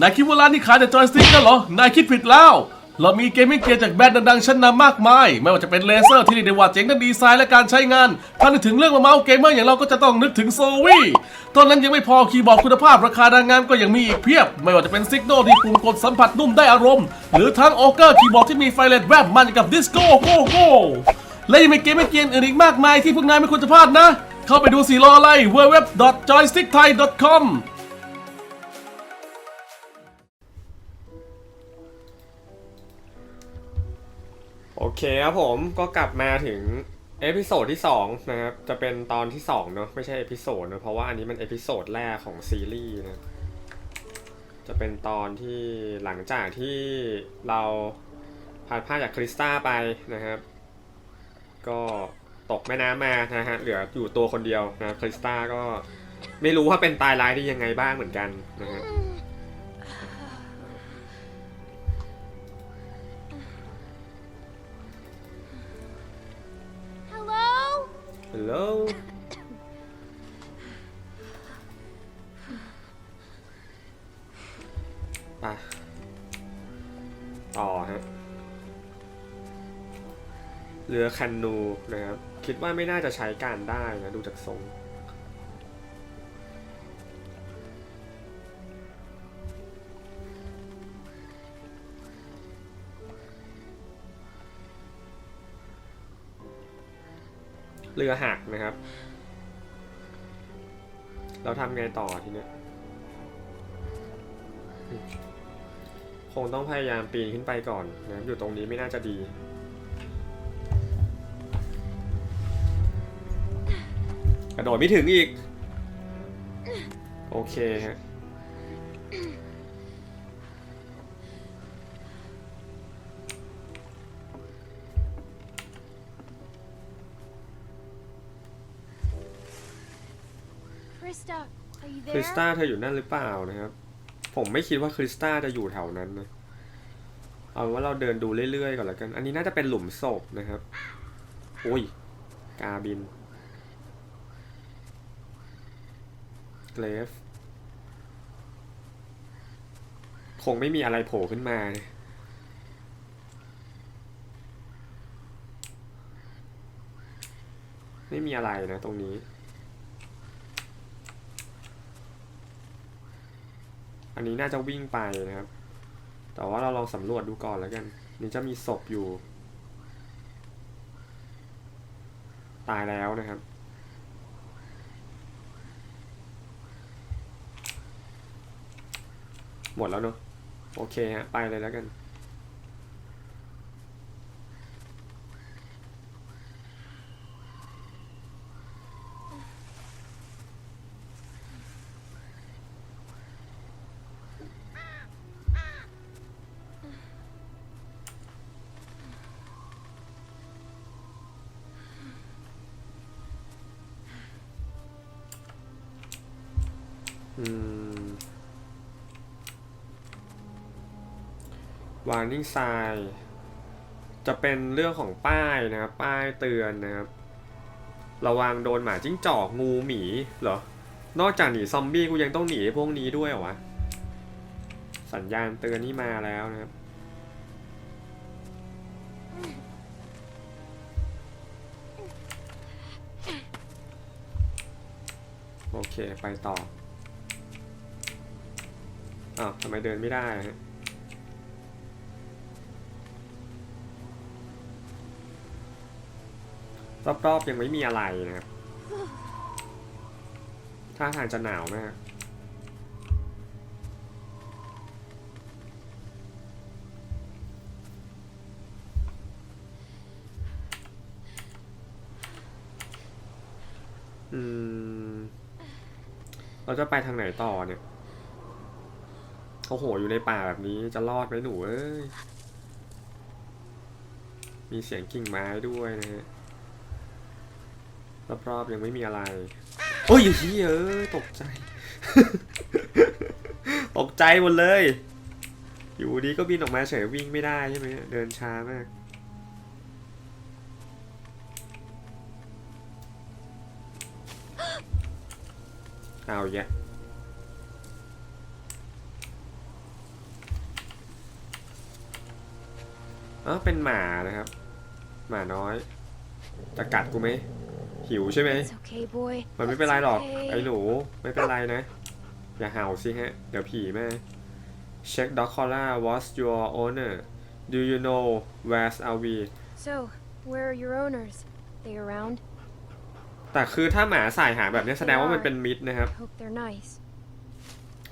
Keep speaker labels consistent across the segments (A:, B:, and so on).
A: นายคิดว่าร้านนี้ขายแต่จอยสติ๊กกันเหรอ นายคิดผิดแล้ว เรามีเกมมิ่งเกียร์จากแบรนด์ดังๆชั้นนำมากมาย ไม่ว่าจะเป็นเลเซอร์ที่เรียกได้ว่าเจ๋งทั้งดีไซน์และการใช้งาน ถ้านึกถึงเรื่องมาเมาส์เกมเมอร์อย่างเราก็จะต้องนึกถึงโซวี่ตอนนั้นยังไม่พอคีย์บอร์ดคุณภาพราคาดังงามก็ยังมีอีกเพียบ ไม่ว่าจะเป็นซิกโนที่ปุ่มกดสัมผัสนุ่มได้อารมณ์ หรือทั้งโอเกอร์คีย์บอร์ดที่มีไฟเลตแวบมันกับดิสโก้โกโก้และยังมีเกมไม่เกียนอื่นอีกมากมายที่พวกนายไม่ควรจะพลาดนะ เข้าไปดูสิรออะไร www.joystickthai.com
B: โอเคครับผมก็กลับมาถึงเอพิโซดที่2นะครับจะเป็นตอนที่2เนอะไม่ใช่เอพิโซดเนะเพราะว่าอันนี้มันเอพิโซดแรกของซีรีส์นะจะเป็นตอนที่หลังจากที่เราผ่านผ้าจากคริสตัลไปนะครับ ก็ตกแม่น้ำมานะฮะเหลืออยู่ตัวคนเดียวนะคริสตัลก็ไม่รู้ว่าเป็นตายร้ายได้ยังไงบ้างเหมือนกันนะฮะ ฮัลโหลไปต่อฮะ เรือคันนูนะครับ คิดว่าไม่น่าจะใช้การได้นะ ดูจากทรง เรือหักนะครับ เราทำไงต่อทีเนี้ยคงต้องพยายามปีนขึ้นไปก่อนนะอยู่ตรงนี้ไม่น่าจะดี กระโดดไม่ถึงอีก โอเคฮะ คริสตาเธออยู่นั่นหรือเปล่านะครับ ผมไม่คิดว่าคริสตาจะอยู่แถวนั้นนะเอาว่าเราเดินดูเรื่อยๆก่อนแล้วกัน อันนี้น่าจะเป็นหลุมศพนะครับโอ้ย กาบินเกรฟคงไม่มีอะไรโผล่ขึ้นมานี่ไม่มีอะไรนะตรงนี้ อันนี้น่าจะวิ่งไปนะครับ แต่ว่าเราลองสำรวจดูก่อนแล้วกัน นี่จะมีศพอยู่ ตายแล้วนะครับ หมดแล้วเนอะโอเคฮะ ไปเลยแล้วกัน warning sign จะเป็นเรื่องของป้ายนะครับ ป้ายเตือนนะครับ ระวังโดนหมาจิ้งจอกงูหมีเหรอ นอกจากหนีซอมบี้กูยังต้องหนีพวกนี้ด้วยเหรอวะ สัญญาณเตือนนี่มาแล้วนะครับโอเค ไปต่ออ้าวทำไมเดินไม่ได้ฮะ รอบๆยังไม่มีอะไรนะครับท่าทางจะหนาวมากอืม เราจะไปทางไหนต่อเนี่ยโอ้โหอยู่ในป่าแบบนี้จะรอดไหมหนูเอ้ย มีเสียงกิ่งไม้ด้วยนะฮะ รอบๆยังไม่มีอะไร โอ้ยเฮ้ยตกใจ ตกใจหมดเลย อยู่ดีก็บินออกมาเฉยวิ่งไม่ได้ใช่ไหมเดินช้ามากเอาแยะเออเป็นหมานะครับ หมาน้อย จะกัดกูไหม หิวใช่ไหม
C: It's okay, boy.
B: มันไม่เป็นไรหรอก
C: It's okay.
B: ไอ้หนูไม่เป็นไรนะ อย่าเห่าสิฮะ เดี๋ยวผีมา Check dog collar what's your owner Do you know where's are we
C: So, where are your owners? They around?
B: แต่คือถ้าหมาสายหางแบบนี้แสดงว่ามันเป็นมิตรนะครับ
C: I hope they're nice.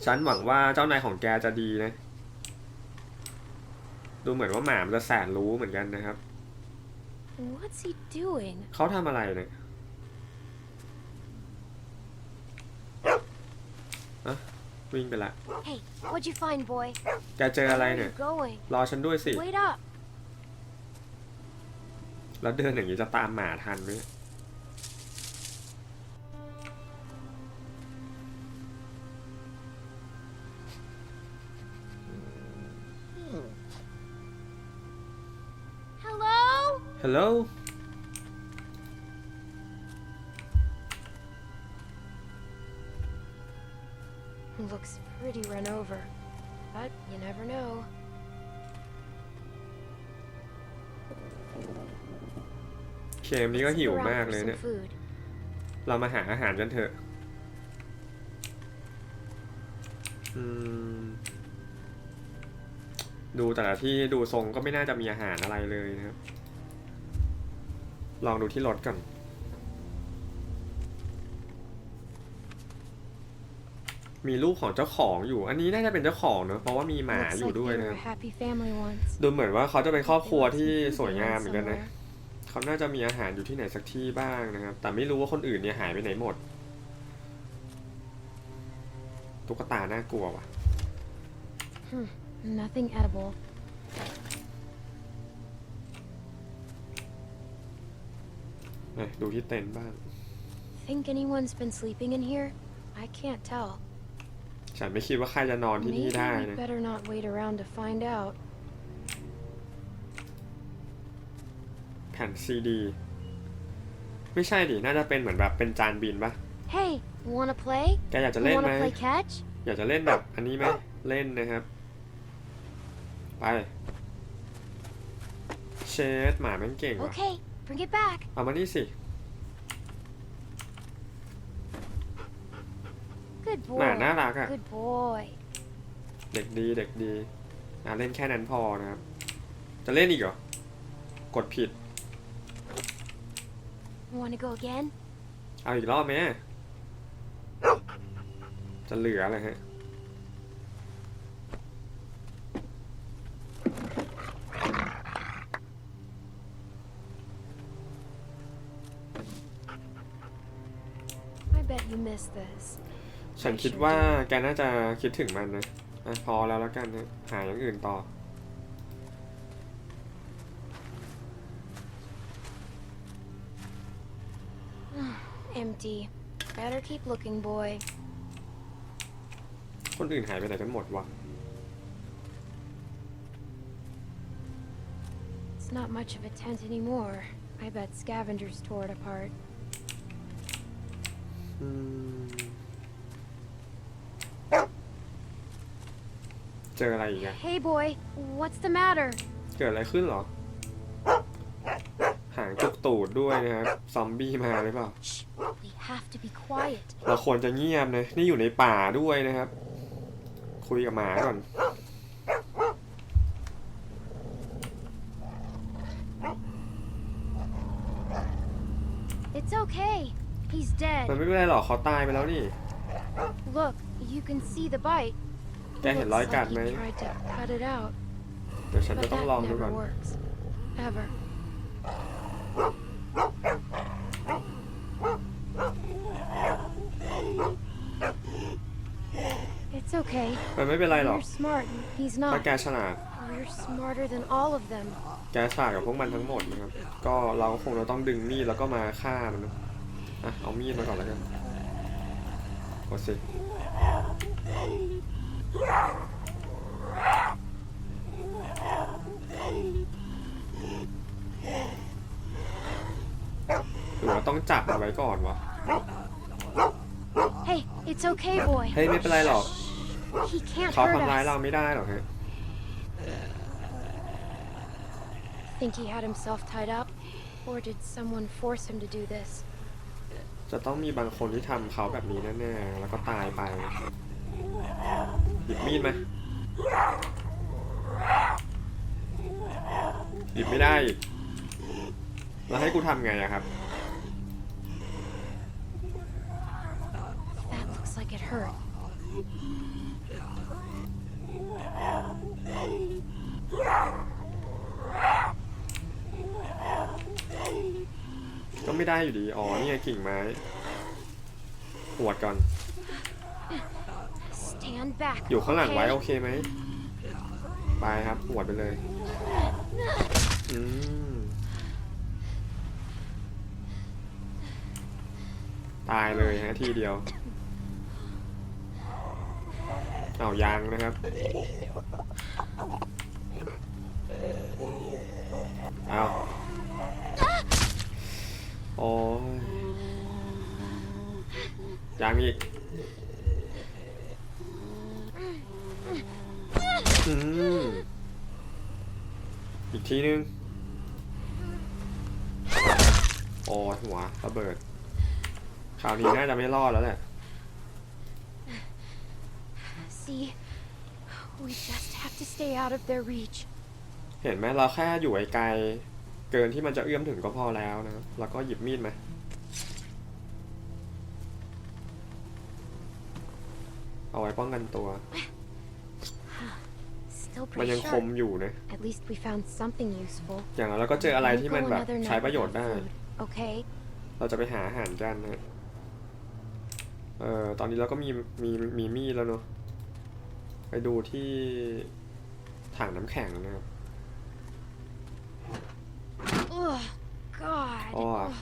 B: ฉันหวังว่าเจ้านายของแกจะดีนะ ดูเหมือนว่าหมามันจะแสนรู้เหมือนกันนะครับ
C: What's he doing?
B: เขาทำอะไรเนี่ย อะวิ่งไปละ
C: Hey, what'd you find, boy?
B: แกเจออะไร
C: Where are
B: เนี่ย
C: you going?
B: รอฉันด้วยสิ
C: Wait up.
B: แล้วเดินอย่างนี้จะตามหมาทันไหม
C: Hello?
B: ฮัลโหล
C: Looks pretty run over. But you never know.
B: เคมนี้ก็
C: Let's
B: หิว
C: look around
B: มาก
C: for
B: เลย
C: some
B: เนี่ย
C: food.
B: เรามาหาอาหารกันเถอะ อืม ดูแต่ละที่ดูทรงก็ไม่น่าจะมีอาหารอะไรเลยนะครับ ลองดูที่รถก่อน มีลูกของเจ้าของอยู่ อันนี้น่าจะเป็นเจ้าของเนอะเพราะว่ามีหมา
C: Looks
B: อยู่
C: like
B: ด้วย
C: they
B: นะ
C: were
B: ครับ
C: a happy family once.
B: ดูเหมือนว่าเขาจะเป็นครอบครัว
C: They left
B: ที่
C: some food
B: สวยงาม
C: behind
B: เหมือนกันนะ
C: somewhere.
B: เขาน่าจะมีอาหารอยู่ที่ไหนสักที่บ้างนะครับ แต่ไม่รู้ว่าคนอื่นเนี่ยหายไปไหนหมด ตุ๊กตาน่ากลัวว่ะ
C: Nothing edible.
B: เอ้ยดูที่เต็นท์บ้าง
C: Think anyone's been sleeping in here? I can't tell.
B: ฉันไม่คิดว่าใครจะนอนที่
C: Maybe
B: นี่ได้
C: we
B: นะ
C: better not wait around to find out.
B: แผ่นซีดี ไม่ใช่ดิ น่าจะเป็นเหมือนแบบเป็นจานบินปะ
C: Hey, wanna play?
B: แกอยากจะ
C: You
B: เล่นไหม
C: wanna play catch?
B: อยากจะเล่นแบบอันนี้ไหม เล่นนะครับ ไป เชดหมาแม่งเก่งว่ะ
C: Okay, bring it back.
B: เอามานี่สิ
C: Good
B: หมา
C: boy.
B: น่ารักอะ
C: Good boy.
B: เด็กดีเด็กดีอะเล่นแค่นั้นพอนะครับ จะเล่นอีกเหรอ กดผิด
C: Wanna go again?
B: เอาอีกรอบไหมจะเหลืออะไรฮะ
C: I bet you missed this.
B: ฉันคิดว่าแกน่าจะคิดถึงมันนะอะพอแล้วแล้วกันนะหาอย่างอื่นต่อ
C: Empty. Better keep looking, boy.
B: คนอื่นหายไปไหนกันหมดวะ
C: It's not much of a tent anymore. I bet scavengers tore it apart.
B: อืม เจออะไรอีกอะ
C: Hey, boy. What's the matter?
B: เกิดอะไรขึ้นเหรอ หางจุกตูดด้วยนะครับ ซอมบี้มาหรือเปล่า
C: Shh. We have to be quiet.
B: เราควรจะเงียบนะ นี่อยู่ในป่าด้วยนะครับ คุยกับหมาก่อน
C: It's okay. He's
B: มัน
C: dead.
B: ไม่เป็นไรหรอกเขาตายไปแล้วนี่
C: Look, you can see the bite.
B: แกเห็นรอยกัดไหม
C: Looks like he tried to cut it out,
B: เดี๋ยวฉัน
C: but
B: จะต้อง
C: that
B: ลองดู
C: never
B: ก่อน
C: works. Ever. It's okay.
B: มันไม่เป็นไรหรอก
C: You're smart. and He's
B: ถ้า
C: not.
B: แกฉลาด
C: You're smarter than all of them.
B: แกฉลาดกับพวกมันทั้งหมดนะครับ ก็เราคงจะต้องดึงมีดแล้วก็มาฆ่ามันนะอะเอามีดมาก่อนแล้วกันกดสิ หรือว่าต้องจับเอาไว้ก่อนวะ
C: Hey, it's okay, boy.
B: เฮ้ยไม่เป็นไรหรอก
C: He can't
B: เขา
C: hurt
B: ทำร้ายเรา
C: us.
B: ไม่ได้หรอกฮะ
C: think he had himself tied up? Or did someone force him to do this?
B: จะต้องมีบางคนที่ทำเขาแบบนี้แน่ๆ แล้วก็ตายไป หยิบมีดมาหยิบไม่ได้อีกแล้วให้กูทำไงอะครับ
C: That looks like it hurt.
B: ก็ไม่ได้อยู่ดี อ๋อ นี่ไงกิ่งไม้หวดก่อน
C: Stand back.
B: อยู่ข้างหลังไว้โอเคไหมไปครับหวดไปเลยอืมตายเลยฮะทีเดียวเอายางนะครับเอาโอ้ยยางอีก อืม อีก ทีนึง โอ้ยหัวระเบิด คราวนี้น่าจะไม่รอดแล้วแหละ
C: See, we just have to stay out of their reach.
B: เห็นไหมเราแค่อยู่ไกลๆเกินที่มันจะเอื้อมถึงก็พอแล้วนะ แล้วก็หยิบมีดมา เอาไว้ป้องกันตัว
C: Still
B: มัน
C: pretty
B: ยังคม
C: sharp.
B: อยู่นะ
C: At least we found something useful.
B: อย่างนั้นเราก็เจออะไร
C: Won't
B: ที่
C: go
B: มันแบบ
C: another
B: ใช้
C: night
B: ประโยชน์
C: without
B: ได้
C: food, Okay.
B: เราจะไปหาอาหารกันนะเอ่อตอนนี้เราก็มีมีมีมีดแล้วเนาะ ไปดูที่ถังน้ำแข็งนะครับ
C: Ugh, God.
B: Oh.
C: Ugh.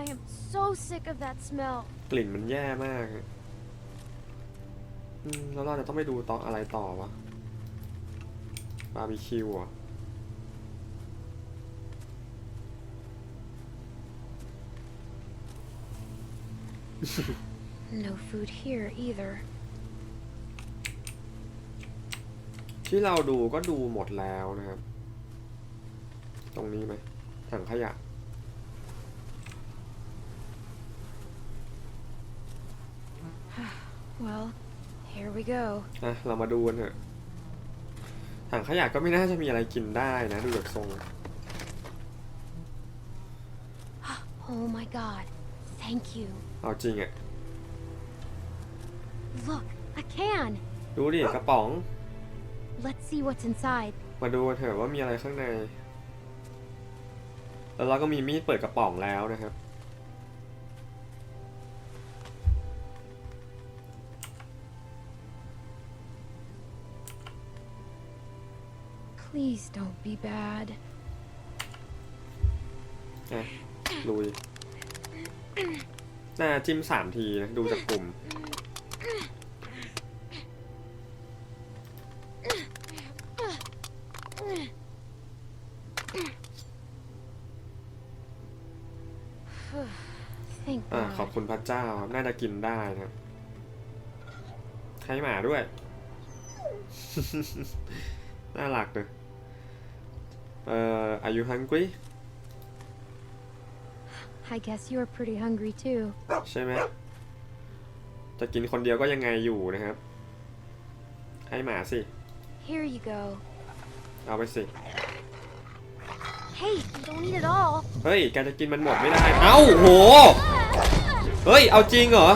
C: I am so sick of that smell.
B: กลิ่นมันแย่มากอะอืม แล้วเราจะต้องไปดูต่ออะไรต่อวะบาร์บีคิวเหรอะ
C: No food here either.
B: ที่เราดูก็ดูหมดแล้วนะครับ ตรงนี้ไหมถังขยะ
C: Well, here we go.
B: อะเรามาดูกันเถอะถังขยะก็ไม่น่าจะมีอะไรกินได้นะดูจากทรง
C: Oh my God. Thank you.
B: เอาจริงอะ
C: Look, a can.
B: ดูดิกระป๋อง
C: Let's see what's inside.
B: มาดูกันเถอะว่ามีอะไรข้างใน แล้วเราก็มีมีดเปิดกระป๋องแล้วนะครับ
C: Please don't be bad.
B: อะลุยน่าจิ้มสามทีนะ ดูจากกลุ่ม
C: Thank
B: อ่า ขอบ
C: God.
B: คุณพระเจ้าครับน่าจะกินได้นะครับให้หมาด้วย น่ารักเลย เอ่อ are you hungry
C: I guess you are pretty hungry too.
B: ใช่ไหมจะกินคนเดียวก็ยังไงอยู่นะครับ ให้หมาสิ
C: Here you go.
B: เอาไปสิ
C: Hey, don't eat it all.
B: เฮ้ยแกจะกินมันหมดไม่ได้ เอ้าโห เฮ้ย เอาจริงเหรอ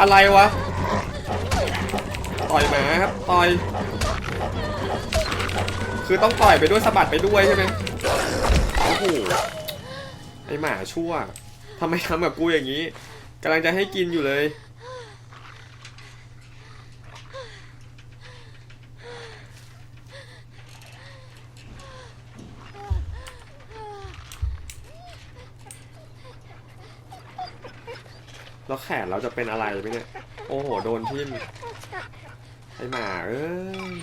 B: อะไรวะ ต่อยหมาครับ ต่อย คือต้องต่อยไปด้วยสะบัดไปด้วยใช่ไหมโอ้โหไอหมาชั่วทำไมทำกับกูอย่างนี้กำลังจะให้กินอยู่เลย แล้วแขนเราจะเป็นอะไรไหมเนี่ย โอ้โห โดนทิ่มไอหมาเอ้ย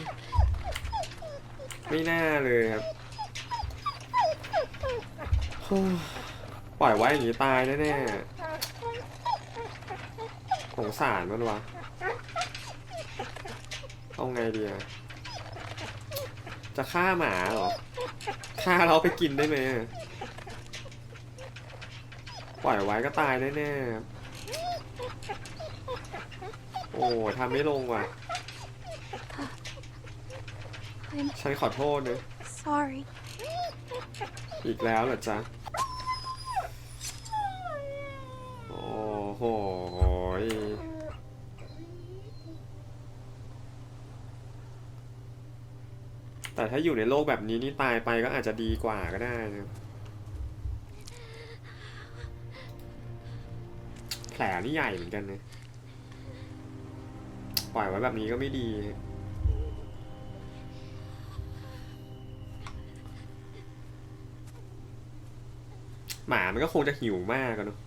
B: ไม่น่าเลยครับปล่อยไว้อย่างนี้ตายแน่ๆสงสารมันวะ เอาไงดีอะจะฆ่าหมาเหรอ ฆ่าเราไปกินได้ไหม ปล่อยไว้ก็ตายแน่ๆครับโอ้ทำไม่ลงว่ะ
C: I'm
B: ฉันขอโทษนะ
C: sorry.
B: อีกแล้วเหรอจ๊ะ โอ้โหยแต่ถ้าอยู่ในโลกแบบนี้นี่ตายไปก็อาจจะดีกว่าก็ได้นะ แผลนี่ใหญ่เหมือนกันนะ ปล่อยไว้แบบนี้ก็ไม่ดี หมามันก็คงจะหิวมากอะเนอะ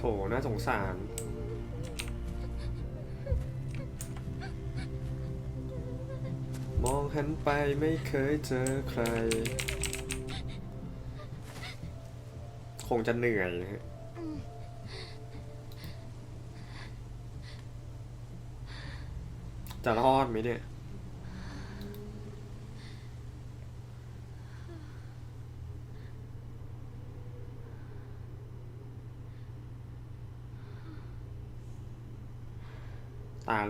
B: โถน่าสงสาร มองหันไปไม่เคยเจอใคร คงจะเหนื่อยนะฮะจะรอดไหมเนี่ย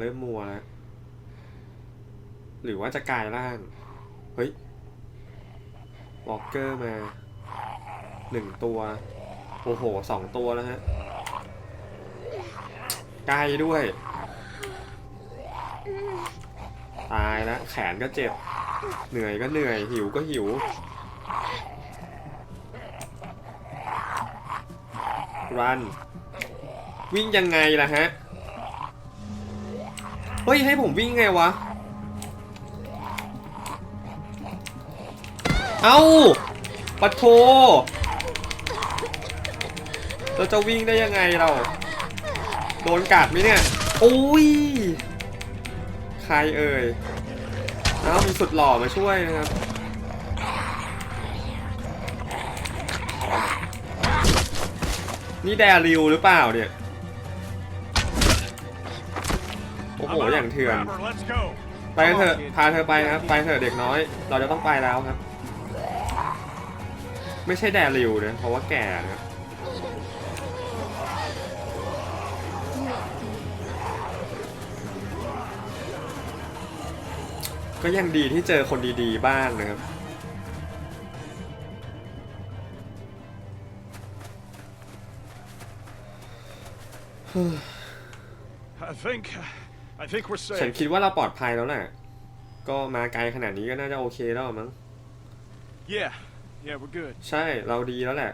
B: เริ่มมัวแล้ว หรือว่าจะกลายร่าง เฮ้ยวอลเกอร์มาหนึ่งตัว โอ้โหสองตัวแล้วฮะไกลด้วย ตายแล้วแขนก็เจ็บ เหนื่อยก็เหนื่อย หิวก็หิวรันวิ่งยังไงล่ะฮะ ฮ้ย ให้ผมวิ่งไงวะ เอาปะโทเราจะวิ่งได้ยังไงเรา โดนกัดไหมเนี่ยโอ้ย ใครเอ่ยเอ้ามีสุดหล่อมาช่วยนะครับนี่แดริวหรือเปล่าเนี่ย โอ้โหอย่างเถื่อน
D: Let's go.
B: ไปกันเถอะพาเธอไปครับ ไปเถอะเด็กน้อย เราจะต้องไปแล้วครับ ไม่ใช่แดริวนะเพราะว่าแก่นะครับก็ยังดีที่เจอคนดีๆ บ้างนะครับ
D: I think, I think we're
B: ฉัน
D: safe.
B: คิดว่าเราปลอดภัยแล้วแหละ ก็มาไกลขนาดนี้ก็น่าจะโอเคแล้วมั้ง
D: Yeah, yeah, we're good.
B: ใช่เราดีแล้วแหละ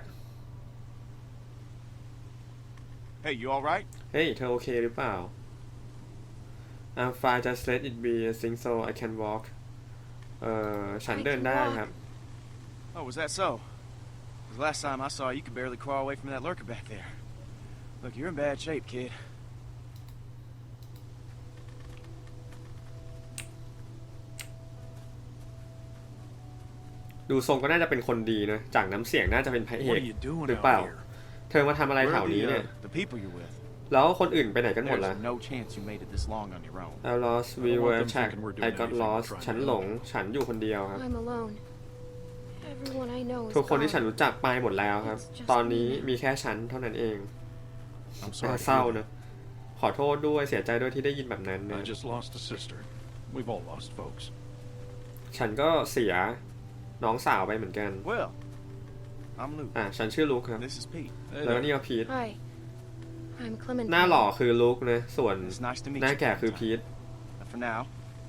D: Hey, you all right?
B: เฮ้ย เธอโอเคหรือเปล่า I'm fine just let it be I think so I can walk เอ่อ ฉันเดินได้ครับ
D: Oh, was that so? 'Cause last time I saw you, you could barely crawl away from that lurker back there. Look, you're in bad shape, kid.
B: ดูทรงก็น่าจะเป็นคนดีนะ จากน้ำเสียงน่าจะเป็นพระเอ
D: What
B: ก
D: are you doing
B: หรือเปล่า
D: out here?
B: เธอมาทำอะไร
D: Where
B: แถ
D: are
B: วนี้
D: the,
B: เนี่ย
D: uh, the people you're with?
B: แล้วคนอื่นไปไหนกันหมดล่ะ
D: There's no chance you made it this long on your own.
B: I lost we
D: I don't want
B: were
D: them
B: attacked
D: thinking we're doing
B: I got
D: anything
B: lost
D: to try
B: ฉัน
D: to
B: หลง ฉันอยู่คนเดียวครับ
C: I'm alone. Everyone I know is
B: ทุกคนที่
C: gone.
B: ฉันรู้จักไปหมดแล้วครับ ตอนนี้มีแค่ฉันเท่านั้นเอง
D: I'm
B: น่า
D: sorry. to
B: เศร้า
D: hear
B: นะ ขอโทษด้วย เสียใจด้วยที่ได้ยินแบบนั้น
D: that.
B: นะ
D: I just lost a sister. We've all lost folks.
B: ฉันก็เสีย น้องสาวไปเหมือนกัน
D: Well, I'm Luke.
B: อะฉันชื่อลุกครับ
D: This is Pete.
B: แล้วนี่ก็พีท
C: Hi. I'm Clementine.
B: หน้าหล่อคือลุกนะส่วน
D: It's nice to meet
B: หน้า
D: you.
B: แก่คือพีท
D: But For now,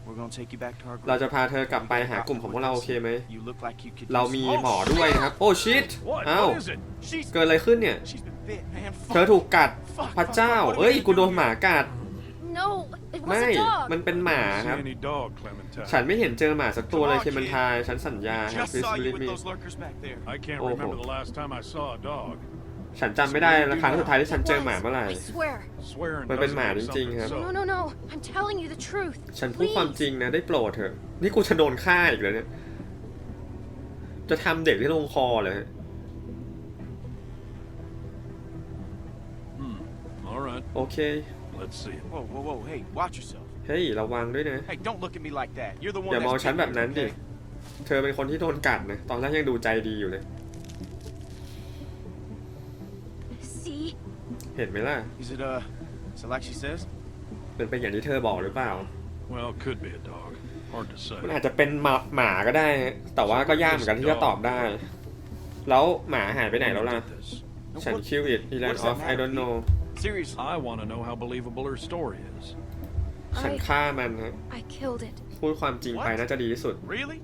D: We're gonna take you back to our group.
B: เราจะพาเธอกลับไปหากลุ่มของพวกเราโอเคไหม
D: You look like you could
B: เรา
D: use
B: มี
D: some-
B: หมอด้วยนะครับ โอ้ชิต
E: What?
B: อ้าว
E: What is it?
D: She's
B: เกิดอะไรขึ้นเนี่ย
D: she's been bit, man.
B: เธอถูกกัด พระเจ้า เอ้ย กูโดนหมากัด
C: No, it was
B: ไม่
C: a dog.
B: มันเป็นหมา
E: See
B: ครับ
E: any dog, Clementine?
B: ฉันไม่เห็นเจอหมาสักตัวเลย
D: Come on,
B: เคมันทาย ฉันสัญญาครับ
D: just
B: please
D: saw you
B: believe
D: with
B: me
D: those lurkers back there.
E: I can't
B: Oh,
E: remember
B: oh.
E: the last time I saw a dog.
B: ฉันจำไม่ได้แล้วครั้งสุดท้ายที่ฉันเจอหมาเมื่อไหร่
C: I swear.
E: Swearing
B: มันเป็น
E: doesn't
B: หมา
E: make
B: จริง
E: something
B: ๆครับ
E: so.
C: No, no, no. I'm telling you the truth.
B: ฉันพูดความ
C: Please.
B: จริงนะได้โปรดเถอะ นี่กูจะโดนฆ่าอีกแล้วเนี่ย จะทำเด็กที่ลงคอเลย
E: All right,
B: โอเค
E: let's see it.
D: Whoa, whoa, whoa! Hey, watch yourself.
B: เฮ้ยระวังด้วยนะ
D: Hey, don't look at me like that. You're the one
B: อย่ามอง
D: that's
B: ฉัน
D: been
B: แบบนั้น
D: hurt,
B: ดิ
D: okay?
B: เธอเป็นคนที่โดนกัดนะ ตอนแรกยังดูใจดีอยู่เลย
C: See?
B: เห็นไหมล่ะ
D: Is it uh, is it like she says?
B: เป็นเป็นอย่างที่เธอบอกหรือเปล่า
E: Well, could be a dog. Hard to
B: มัน
E: say.
B: อาจจะเป็นหมาหมาก็ได้ฮะแต่ว่าก็ยากเหมือนกันที่จะตอบได้ แล้วหมาหายไปไหนแล้วล่ะ
E: Did this.
B: ฉันคิวอิดอีแลน
D: What
B: ด์
D: does
B: ออ
D: that
B: ฟ I don't know
D: Seriously.
E: I want to know how believable her story is.
B: ฉัน
C: I
B: ฆ่ามันฮะ
C: I killed it.
B: พูดความจริงไป
D: What?
B: น่าจะดีที่สุด
D: Really?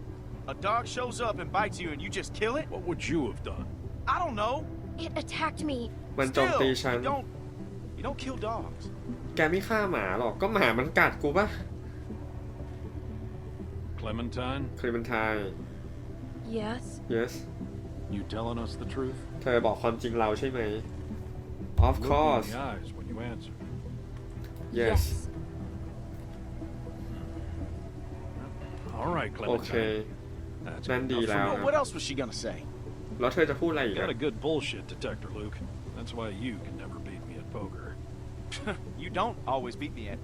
D: A dog shows up and bites you, and you just kill it?
E: What would you have done?
D: I don't know.
C: It attacked me.
B: มันโจม
D: Still,
B: ตีฉัน
D: you don't, you don't kill dogs.
B: แกไม่ฆ่าหมาหรอก ก็หมามันกัดกูปะ
E: Clementine,
B: คลีมันทาย
C: Yes.
B: yes
E: you telling us the truth?
B: เธอบอกความจริงเราใช่ไหม of
E: Look me
B: course
E: in the eyes when you answer.
B: yes
E: All right,
B: โอเค
E: Clementine. That's
B: นั่น
E: good
B: ดี
E: enough for
B: แล้ว
E: me.
D: Well, what else was she gonna say?
B: แล้วเธอจะพูดอะไรอีก
E: Got
B: อะ
E: a good bullshit detector, Luke. That's why you can never beat me at poker.
D: you don't always beat me at.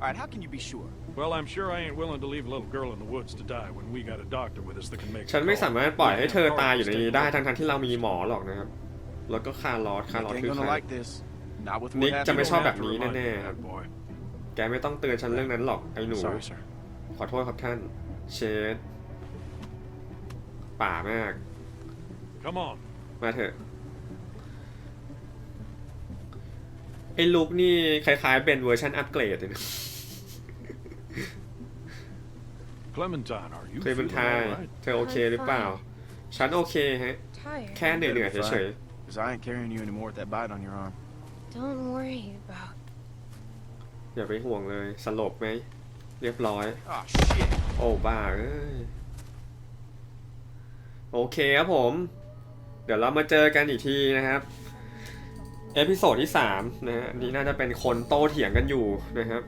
D: All right, how can you be sure?
E: Well, I'm sure I ain't willing to leave a little girl in the woods to die when we got a doctor with us that can make.
B: ฉัน
E: the
B: ไม่
E: call.
B: สามารถปล่อยให้เธอ
E: We
B: ตาย
E: have
B: อยู่ในนี้
E: cards
B: ได้
E: to
B: ทั้งๆที่เรามีหมอหรอกนะครับ แล้วก็คาร์ลอสคาร์ลอส
D: Nick
B: คือ
D: ain't
B: ใคร
D: gonna like this. Not with what
B: Nick
D: happened.
B: จะไม่
E: You
B: ชอบ
E: don't
B: แบ
E: have
B: บ
E: to
B: นี้
E: remind
B: แน่
E: me,
B: ๆครับ
E: bad boy.
B: แกไม่ต้องเตือนฉันเรื่องนั้นหรอกไอ้หนู
D: Sorry, sir.
B: ขอโทษครับท่าน เชดป่ามาก
E: Come on.
B: มาเถอะ ไอ้ลุกนี่คล้ายๆเป็นเวอร์ชันอัปเกรดเลยนะ
E: Clementine, are you
B: เคยเป็น
E: feeling
B: ทาย
E: all right?
B: เธอโอเคหรือเปล่า ฉันโอเคฮะ
C: Tired.
B: แค่เหนื่อยๆเฉย
D: Because I ain't carrying you anymore with that bite on your arm.
C: Don't worry about.
B: ๆอย่าไปห่วงเลย สลบไหม เรียบร้อย
D: Oh shit.
B: โอ้บ้าเอ้ยโอเคครับผม เดี๋ยวเรามาเจอกันอีกทีนะครับ เอพิโซดที่ 3 นะฮะอันนี่น่าจะเป็นคนโต้เถียงกันอยู่นะครับ